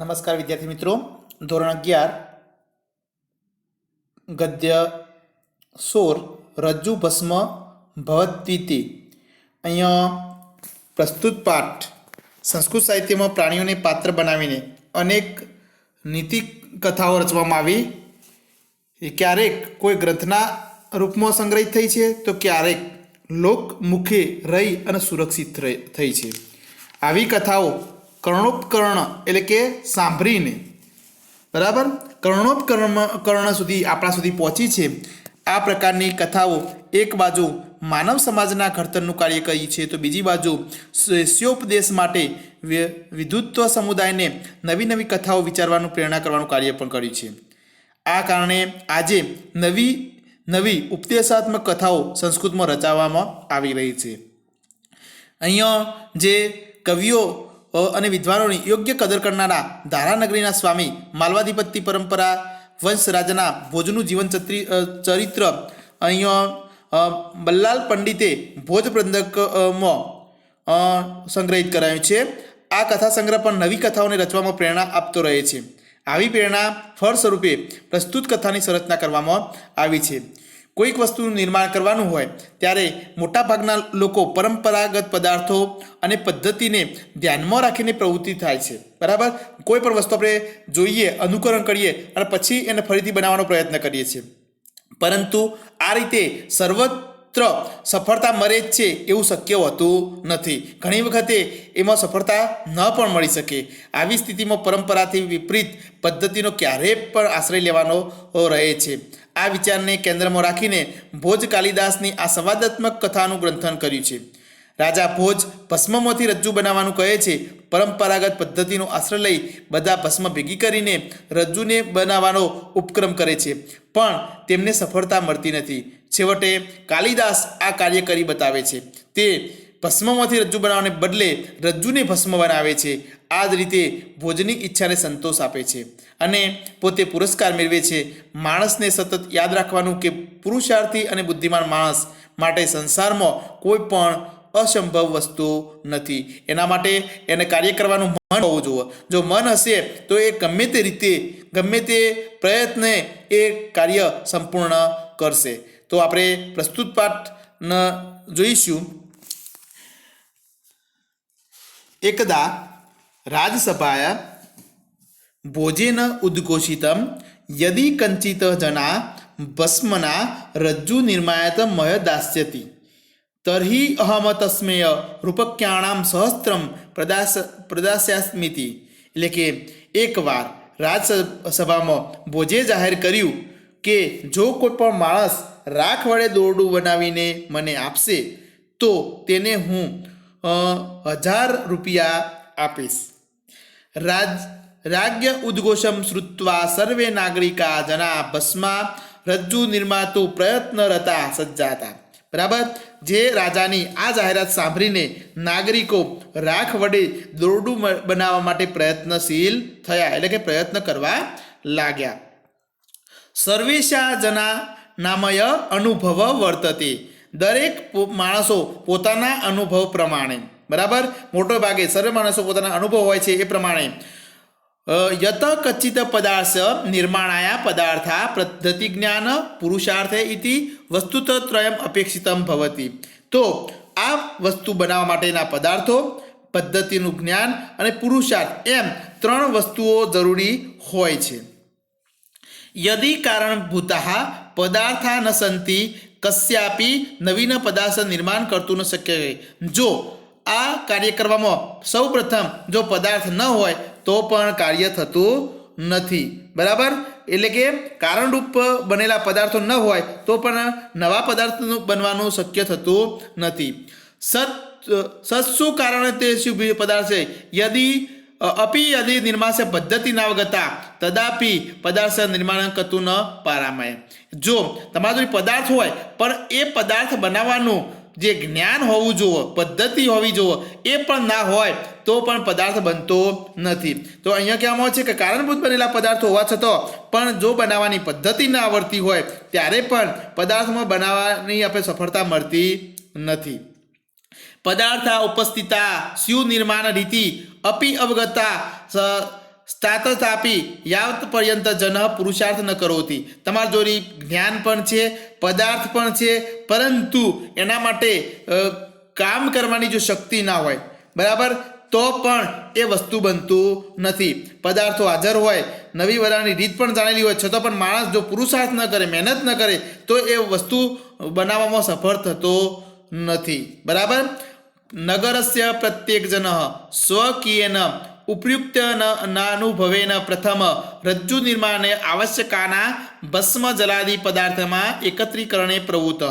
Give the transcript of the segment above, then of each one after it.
નમસ્કાર વિદ્યાર્થી મિત્રો. ધોરણ અગિયાર, ગદ્ય સોર રજ્જુ ભસ્મ ભવદ્વિતિ. અહીંયા પ્રસ્તુત પાઠ સંસ્કૃત સાહિત્યમાં પ્રાણીઓને પાત્ર બનાવીને અનેક નીતિ કથાઓ રચવામાં આવી. ક્યારેક કોઈ ગ્રંથના રૂપમાં સંગ્રહિત થઈ છે, તો ક્યારેક લોકમુખે રહી અને સુરક્ષિત થઈ છે. આવી કથાઓ કર્ણોપકર્ણ એટલે કે સાંભળીને. બરાબર? કર્ણોપકર્ણ કર્ણ સુધી, આપણા સુધી પહોંચી છે. આ પ્રકારની કથાઓ એક બાજુ માનવ સમાજના ઘડતરનું કાર્ય કરી છે, તો બીજી બાજુ શિષ્યોપદેશ માટે વિધુત્વ સમુદાયને નવી નવી કથાઓ વિચારવાનું, પ્રેરણા કરવાનું કાર્ય પણ કર્યું છે. આ કારણે આજે નવી નવી ઉપદેશાત્મક કથાઓ સંસ્કૃતમાં રચાવવામાં આવી રહી છે. અહીંયા જે કવિઓ અને વિદ્વાનોની યોગ્ય કદર કરનારા ધારાનગરીના સ્વામી માલવાધિપત્તિ પરંપરા, વંશ રાજાના ભોજનું જીવન ચરિત્ર, અહીંયા બલ્લાલ પંડિતે ભોજ પ્રબંધકમાં સંગ્રહિત કરાયું છે. આ કથા સંગ્રહ પણ નવી કથાઓને રચવામાં પ્રેરણા આપતો રહે છે. આવી પ્રેરણા ફળ સ્વરૂપે પ્રસ્તુત કથાની સંરચના કરવામાં આવી છે. કોઈક વસ્તુનું નિર્માણ કરવાનું હોય, ત્યારે મોટાભાગના લોકો પરંપરાગત પદાર્થો અને પદ્ધતિને ધ્યાનમાં રાખીને પ્રવૃત્તિ થાય છે. બરાબર? કોઈ પણ વસ્તુ આપણે જોઈએ, અનુકરણ કરીએ, અને પછી એને ફરીથી બનાવવાનો પ્રયત્ન કરીએ છીએ. પરંતુ આ રીતે સર્વત્ર સફળતા મળે જ છે એવું શક્ય હોતું નથી. ઘણી વખતે એમાં સફળતા ન પણ મળી શકે. આવી સ્થિતિમાં પરંપરાથી વિપરીત પદ્ધતિનો ક્યારેય પણ આશ્રય લેવાનો રહે છે. આ વિચારને કેન્દ્રમાં રાખીને ભોજ કાલિદાસની આ સંવાદાત્મક કથાનું ગ્રંથન કર્યું છે. રાજા ભોજ ભસ્મમાંથી રજ્જુ બનાવવાનું કહે છે, પરંપરાગત પદ્ધતિનો આશ્રય લઈ બધા ભસ્મ ભેગી કરીને રજ્જુને બનાવવાનો ઉપક્રમ કરે છે, પણ તેમને સફળતા મળતી નથી. છેવટે કાલિદાસ આ કાર્ય કરી બતાવે છે. તે ભસ્મમાંથી રજ્જુ બનાવવાને બદલે રજ્જુને ભસ્મ બનાવે છે. આ જ રીતે ભોજની ઈચ્છાને સંતોષ આપે છે. અને પોતે પુરસ્કાર મેળવે છે. માણસને સતત યાદ રાખવાનું કે પુરુષાર્થી અને બુદ્ધિમાન માણસ માટે સંસારમાં કોઈ પણ અસંભવ વસ્તુ નથી. એના માટે એને કાર્ય કરવાનું મન હોવું જોઈએ. જો મન હશે તો એ ગમે તે રીતે, ગમે તે પ્રયત્ને એ કાર્ય સંપૂર્ણ કરશે. તો આપણે પ્રસ્તુત પાઠ જોઈશું. એકદા રાજસભાયા ભોજેન ઉદ્ઘોષિતમ યદિ કંચિત જના ભસ્મના રજ્જુ નિર્માયત મય દાસ્યતિ તર્હિ અહમ તસ્મેય રૂપક્યાણામ સહસ્ત્રમ પ્રદાસ પ્રદાસ્યાસ્મિતિ એટલે કે એકવાર રાજસભામાં ભોજે જાહેર કર્યું કે જો કોઈ પણ માણસ રાખ વડે દોરડું બનાવીને મને આપશે તો તેને હું અ, હજાર રૂપિયા આપીશ. રાજ, રાજ્ય ઉદ્ઘોષમ શ્રુત્વા સર્વે નાગરિકા જના ભસ્મા રજ્જુ નિર્માતુ પ્રયત્નરતા સજ્જાતા. બરાબર? જે રાજાની આ જાહેરાત સાંભળીને નાગરિકો રાખ વડે દોરડું બનાવવા માટે પ્રયત્નશીલ થયા, એટલે કે પ્રયત્ન કરવા લાગ્યા. સર્વેશા જના નામય અનુભવ વર્તતે. દરેક માણસો પોતાના અનુભવ પ્રમાણે. બરાબર? મોટો ભાગે સર્વે માણસો પોતાના અનુભવ હોય છે એ પ્રમાણે. યત કચિત પદાર્થ નિર્માણાયા પદાર્થા પદ્ધતિ જ્ઞાન પુરુષાર્થે ઇતિ વસ્તુત્રયમ અપેક્ષિતમ ભવતી. તો આ વસ્તુ બનાવવા માટેના પદાર્થો, પદ્ધતિનું જ્ઞાન અને પુરુષાર્થ એમ ત્રણ વસ્તુઓ જરૂરી હોય છે. યદિ કારણભૂતા પદાર્થા ન સંતિ કસ્યાપી નવીન પદાર્થ નિર્માણ કરતું ન શક્ય જો આ કાર્ય કરવામાં સૌ પ્રથમ જો પદાર્થ ન હોય, તો પણ કાર્ય થતું નથી. બરાબર? એટલે કે કારણરૂપ બનેલા પદાર્થો ન હોય, તો પણ નવા પદાર્થનું બનવાનું શક્ય થતું નથી. સત સત્સુ કારણે તે શું પદાર્થ છે? યદિ અપી યદિ નિર્માણ પદ્ધતિ નાવગતા તદાપી પદાર્થ નિર્માણ કરતું ન પારામય. જો તમારો પદાર્થ હોય, પણ એ પદાર્થ બનાવવાનું જે જ્ઞાન હોવું જોઈએ પદ્ધતિ હોવી જોઈએ એ પણ ના હોય, તો પણ પદાર્થ બનતો નથી. તો અહીંયા કહેવામાં છે કે કારણભૂત બનેલા પદાર્થો હોવા છતાં પણ જો બનાવવાની પદ્ધતિ ના આવડતી હોય, ત્યારે પણ પદાર્થમાં બનાવવાની આપણે સફળતા મળતી નથી. પદાર્થ ઉપસ્થિતા સ્યુ નિર્માણ રીતિ અપી અવગતા સ- સ્થાતથાપી યાવત પર્યંત જન પુરુષાર્થ ન કરોતી તમારી જોડી જ્ઞાન પણ છે પદાર્થ પણ છે પરંતુ એના માટે કામ કરવાની જો શક્તિ ના હોય બરાબર તો પણ એ વસ્તુ બનતું નથી પદાર્થો હાજર હોય નવી વરાની રીત પણ જાણેલી હોય છતાં પણ માણસ જો પુરુષાર્થ ન કરે મહેનત ન કરે તો એ વસ્તુ બનાવવામાં સફળ થતો નથી બરાબર નગરસ્ય પ્રત્યેકજન સ્વકીયન ઉપયુક્ત નાનુભવેન પ્રથમ રજ્જુ નિર્માણે આવશ્યકાના ભસ્મ જલાદી પદાર્થમાં એકત્રીકરણે પ્રવૃત્ત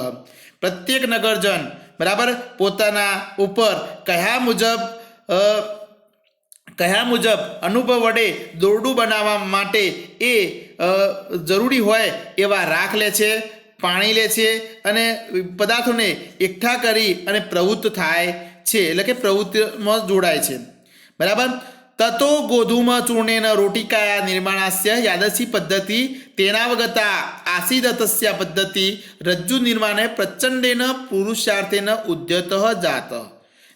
પ્રત્યેક નગરજન બરાબર પોતાના ઉપર કયા મુજબ કયા મુજબ અનુભવ વડે દોરડું બનાવવા માટે એ જરૂરી હોય એવા રાખ લે છે પાણી લે છે અને પદાર્થોને એકઠા કરી અને પ્રવૃત્ત થાય છે, એટલે કે પ્રવૃત્તિમાં જોડાય છે. બરાબર? તતો ગોધુમાં ચૂર્ણેન રોટિકાયા નિર્માણાસ્ય યાદસી પદ્ધતિ તેનાવગતા આસીદતસ્ય પદ્ધતિ રજ્જુ નિર્માણે પ્રચંડેન પુરુષાર્થેન ઉદ્યત જાત.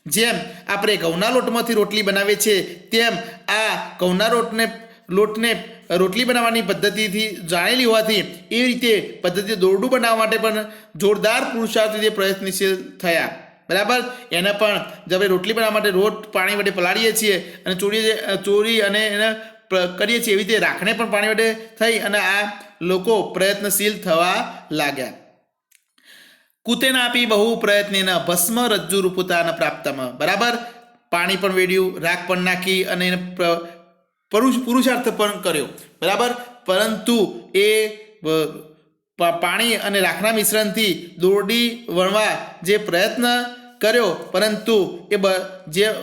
જેમ આપણે ઘઉંના લોટમાંથી રોટલી બનાવીએ છીએ, તેમ આ ઘઉંના રોટને લોટને રોટલી બનાવવાની પદ્ધતિથી જાણેલી હોવાથી એ રીતે પદ્ધતિ દોરડું બનાવવા માટે પણ જોરદાર પુરુષાર્થ રીતે પ્રયત્નશીલ થયા. બરાબર? એને પણ જે આપણે રોટલી બનાવવા માટે રોટ, પાણી વડે પલાળીએ છીએ અને ચોરી ચોરી અને એને કરીએ છીએ એવી રીતે રાખને પણ પાણી વડે થઈ અને આ લોકો પ્રયત્નશીલ થવા લાગ્યા. કુતેનાપી બહુ પ્રયત્નેન ભસ્મ રજ્જુ રૂપતાન પ્રાપ્તમાં. બરાબર? પાણી પણ વેડ્યું રાખ પણ નાખી અને એને પ્ર- પુરુષાર્થ પણ કર્યો. બરાબર? પરંતુ એ પાણી અને રાખના મિશ્રણથી દોરડી વણવા જે પ્રયત્ન કર્યો, પરંતુ એ જે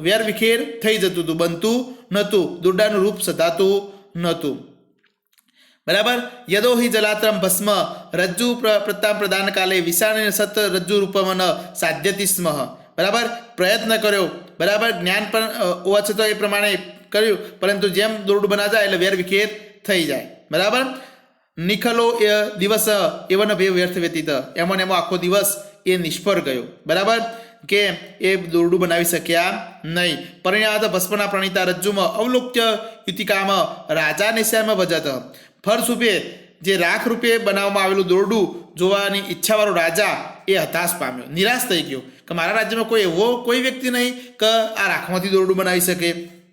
વેરવિખેર થઈ જતું હતું, બનતું નહોતું, દોરડાનું રૂપ સતાતું નહોતું. બરાબર? યદો હિ જલાત્રમ ભસ્મ, રજ્જુ પ્ર- પ્રતાપ પ્રદાન કાલે વિશાળ સત રજ્જુ રૂપમન સાધ્યતિ સ્મ. બરાબર? પ્રયત્ન કર્યો. બરાબર? જ્ઞાન પણ હોવા છતાં એ પ્રમાણે કર્યું, પરંતુ જેમ દોરડું બના જાય એટલે વેર વિખેર થઈ જાય. બરાબર? નિખલો એ દિવસ એવન ભે વ્યર્થ વ્યતીત. એમાં એમાં આખો દિવસ એ નિષ્ફળ ગયો. બરાબર? કે એ દોરડું બનાવી શક્યા નહીં. પરિણાત ભસ્મના પ્રણીતા રજ્જુમાં અવલોક્ય યુતિકામાં રાજા નિશ્ચયમાં ભજત. ફળસ્વરૂપે જે રાખ રૂપે બનાવવામાં આવેલું દોરડું જોવાની ઈચ્છાવાળો રાજા એ હતાશ પામ્યો. નિરાશ થઈ ગયો કે મારા રાજ્યમાં કોઈ એવો કોઈ વ્યક્તિ નહીં કે આ રાખમાંથી દોરડું બનાવી શકે.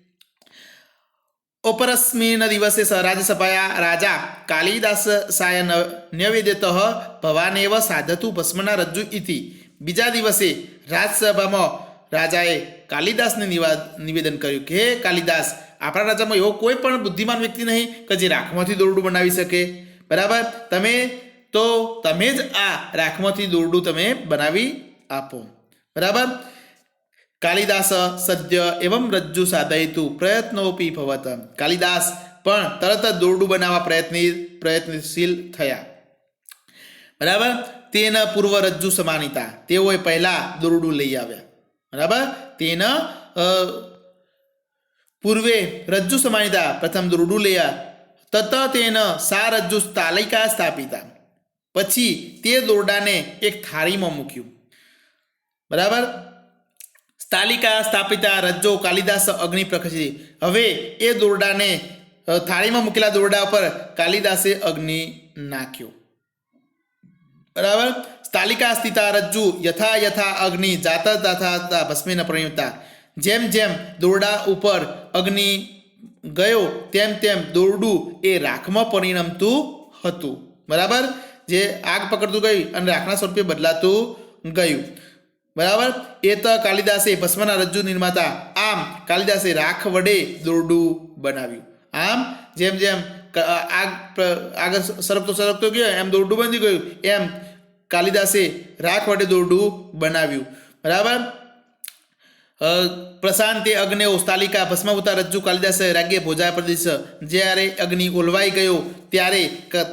ઉપરસ્મિન દિવસે રાજસભાયા રાજા કાલિદાસ સાય ન્યવેદ્યત ભવાનેવ સાધતુ ભસ્મના રજ્જુ ઇતિ બીજા દિવસે રાજસભામાં રાજાએ કાલિદાસને નિવા નિવેદન કર્યું કે હે કાલિદાસ આપણા રાજામાં એવો કોઈ પણ બુદ્ધિમાન વ્યક્તિ નહીં કે જે રાખમાંથી દોરડું બનાવી શકે. બરાબર? તમે તો તમે જ આ રાખમાંથી દોરડું તમે બનાવી આપો. બરાબર? કાલિદાસ સદ્ય એવમ રજ્જુ સાધયતુ, પ્રયત્નોપી ભવત. કાલિદાસ પણ તરત જ દોરડું બનાવવા પ્રયત્ની, પ્રયત્નશીલ થયા. બરાબર? તેના પૂર્વ રજ્જુ સમાનિતા. તેઓએ પહેલા દોરડું લઈ આવ્યા. બરાબર? તેના પૂર્વે રજ્જુ સમાનિતા પ્રથમ દોરડું આવ્યા. તત તેન સા રજ્જુ તાલિકા સ્થાપિતા. પછી તે દોરડાને એક થાળીમાં મૂક્યું. બરાબર? સ્થાલિકા સ્થાપિતા રજ્જો કાલિદાસ અગ્નિ પ્રખશી હવે એ દોરડાને થાળીમાં મૂકેલા દોરડા પર કાલિદાસે અગ્નિ નાખ્યો. બરાબર? સ્થાલિકા સ્થિતા રજ્જુ યથા યથા અગ્નિ જાતા ભસ્મે ભસ્મેન પ્રયુક્તા. જેમ જેમ દોરડા ઉપર અગ્નિ ગયો, તેમ તેમ દોરડું એ રાખમાં પરિણમતું હતું. બરાબર? જે આગ પકડતું ગયું અને રાખના સ્વરૂપે બદલાતું ગયું. બરાબર? એ તો કાલિદાસે ભસ્મના રજ્જુ નિર્માતા, આમ કાલિદાસે રાખ વડે દોરડું બનાવ્યું. આમ જેમ જેમ આગ આગળ સરકતો સરકતો ગયો, એમ દોરડું બંધી ગયું, એમ કાલિદાસે રાખ વડે દોરડું બનાવ્યું. બરાબર? પ્રશાંતે અગ્નેઓ સ્તાલિકા ભસ્માવતા રજ્જુ કાલિદાસે રાગ્ય ભોજા પ્રદેશ, જ્યારે અગ્નિ ઓલવાઈ ગયો, ત્યારે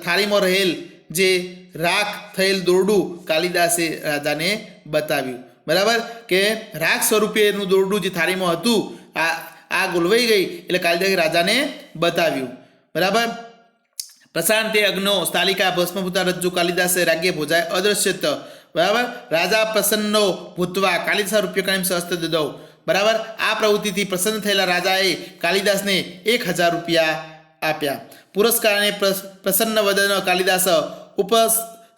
થાળીમાં રહેલ જે રાખ થયેલ દોરડું કાલિદાસે રાજાને બતાવ્યું. બરાબર? કે રાખ સ્વરૂપેનું દોરડું જે થાળીમાં હતું, આ આ ગોલવાઈ ગઈ એટલે કાલિદાસ રાજાને બતાવ્યું. બરાબર? પ્રશાંતે અગ્નો, સ્થાલિકા, ભસ્મભૂતા, રજ્જુ, કાલિદાસે રાજ્ય ભોજાય અદૃશ્યત બરાબર? રાજા પ્રસન્નો ભૂતવા કાલિદાસ રૂપિયા કાળીમ સહસ્ત દઉં બરાબર? આ પ્રવૃત્તિથી પ્રસન્ન થયેલા રાજાએ કાલિદાસને એક હજાર રૂપિયા આપ્યા. પુરસ્કારને પ્રસ- પ્રસન્ન વદન કાલિદાસ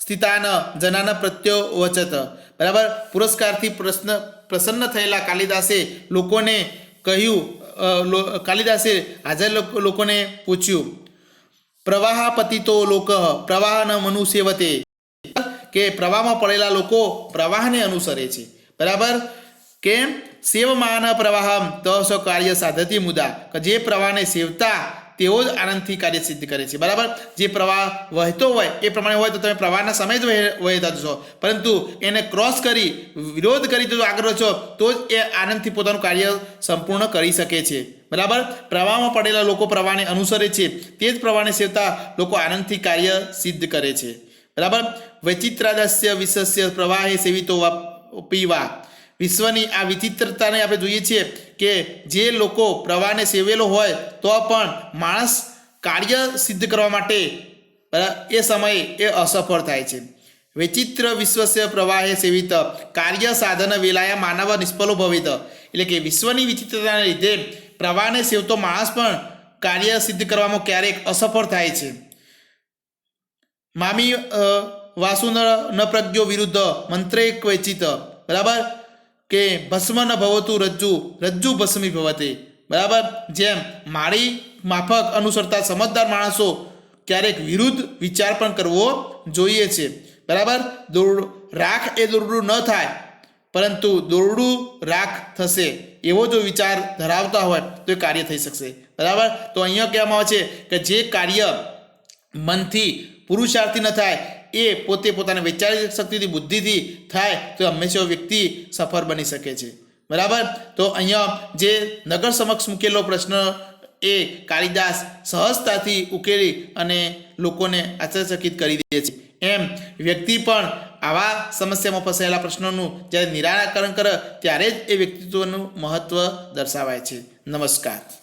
ઉપસ્થિતાન જનાન પ્રત્યો વચત. બરાબર? પુરસ્કારથી પ્રશ્ન, પ્રસન્ન થયેલા કાલિદાસે લોકોને કહ્યું કાલિદાસે હાજર લોકો- લોકોને પૂછ્યું પ્રવાહ પતિતો લોક, પ્રવાહ ન મનુષ્યવતે કે પ્રવાહમાં પડેલા લોકો પ્રવાહને અનુસરે છે. બરાબર? કે સેવમાન પ્રવાહમ તસ કાર્ય સાધતી મુદા. કે જે પ્રવાહને સેવતા તેઓ જ આનંદથી કાર્ય સિદ્ધ કરે છે. બરાબર? જે પ્રવાહ વહેતો હોય, એ પ્રમાણે હોય તો તમે પ્રવાહના સમય જ વહે- વહેતા છો પરંતુ એને ક્રોસ કરી, વિરોધ કરી જો આગળ છો તો જ એ આનંદથી પોતાનું કાર્ય સંપૂર્ણ કરી શકે છે. બરાબર? પ્રવાહમાં પડેલા લોકો પ્રવાહને અનુસરે છે. તે જ પ્રવાહને સેવતા લોકો આનંદથી કાર્ય સિદ્ધ કરે છે. બરાબર? વૈચિત્રાદસ્ય વિશસ્ય પ્રવાહે સેવિતો પીવા. વિશ્વની આ વિચિત્રતાને આપણે જોઈએ છીએ કે જે લોકો પ્રવાહને સેવેલો હોય તો પણ માણસ કાર્ય સિદ્ધ કરવા માટે એ સમયે એ અસફળ થાય છે. વિચિત્ર વિશ્વસ્ય પ્રવાહે સેવિત, કાર્ય સાધન વેલાયા માનવ નિષ્ફળો ભવિત એટલે કે વિશ્વની વિચિત્રતાને લીધે પ્રવાહને સેવતો માણસ પણ કાર્ય સિદ્ધ કરવામાં ક્યારેક અસફળ થાય છે. મામી વાસુન ન પ્રજ્ઞો વિરુદ્ધ મંત્રે ક્વચિત, બરાબર? કે ભસ્મ ન ભવતું રજ્જુ રજ્જુ ભસ્મી ભવતે. બરાબર? જેમ માળી માફક અનુસરતા સમજદાર માણસો ક્યારેક વિરુદ્ધ વિચાર પણ કરવો જોઈએ છે. બરાબર? દોરડું રાખ એ દોરડું ન થાય, પરંતુ દોરડું રાખ થશે. એવો જો વિચાર ધરાવતા હોય તો એ કાર્ય થઈ શકશે. બરાબર? તો અહીંયા કહેવામાં આવે છે કે જે કાર્ય મનથી પુરુષાર્થી ન થાય એ પોતે પોતાની વૈચારિક શક્તિથી બુદ્ધિથી થાય તો હંમેશા વ્યક્તિ સફળ બની શકે છે. બરાબર? તો અહીંયા જે નગર સમક્ષ મૂકેલો પ્રશ્ન એ કાળિદાસ સહજતાથી ઉકેલી અને લોકોને આશ્ચર્યચકિત કરી દે છે. એમ વ્યક્તિ પણ આવા સમસ્યામાં ફસાયેલા પ્રશ્નોનું જ્યારે નિરાકરણ કરે, ત્યારે જ એ વ્યક્તિત્વનું મહત્ત્વ દર્શાવાય છે. નમસ્કાર.